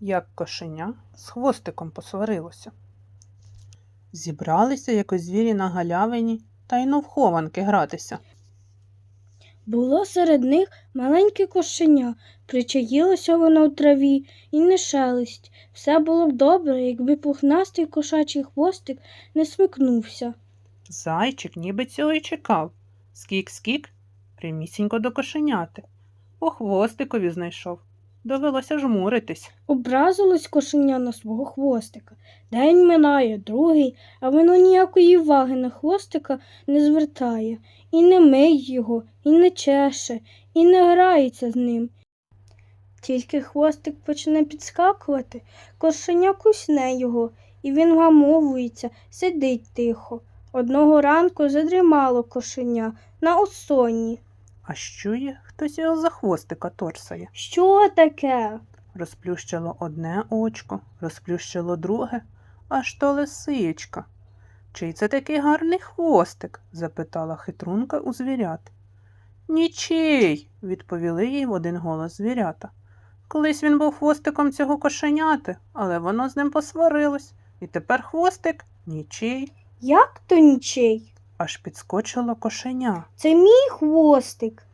як кошеня з хвостиком посварилося. Зібралися якось звірі на галявині та й ну в хованки гратися. Було серед них маленьке кошеня, причаїлося воно в траві і не шелесть. Все було б добре, якби пухнастий кошачий хвостик не смикнувся. Зайчик ніби цього й чекав. Скік-скік, прямісінько до кошеняти. По хвостикові знайшов. Довелося жмуритись. Образилось кошеня на свого хвостика. День минає, другий, а воно ніякої уваги на хвостика не звертає, і не миє його, і не чеше, і не грається з ним. Тільки хвостик почне підскакувати, кошеня кусне його, і він вгамовується, сидить тихо. Одного ранку задрімало кошеня на осонні. А що є? Хтось його за хвостика торсає. Що таке? Розплющило одне очко, розплющило друге, аж то лисичка. Чий це такий гарний хвостик? запитала хитрунка у звірят. Нічий, відповіли їй в один голос звірята. Колись він був хвостиком цього кошеняти, але воно з ним посварилось, і тепер хвостик нічий. Як то нічий? Аж підскочило кошеня. Це мій хвостик.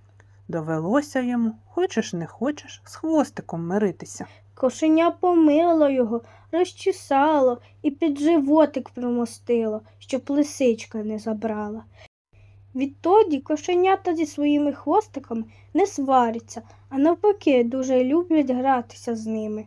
Довелося йому, хочеш не хочеш, з хвостиком миритися. Кошеня помило його, розчесало і під животик примостило, щоб лисичка не забрала. Відтоді кошенята зі своїми хвостиками не сваряться, а навпаки дуже люблять гратися з ними.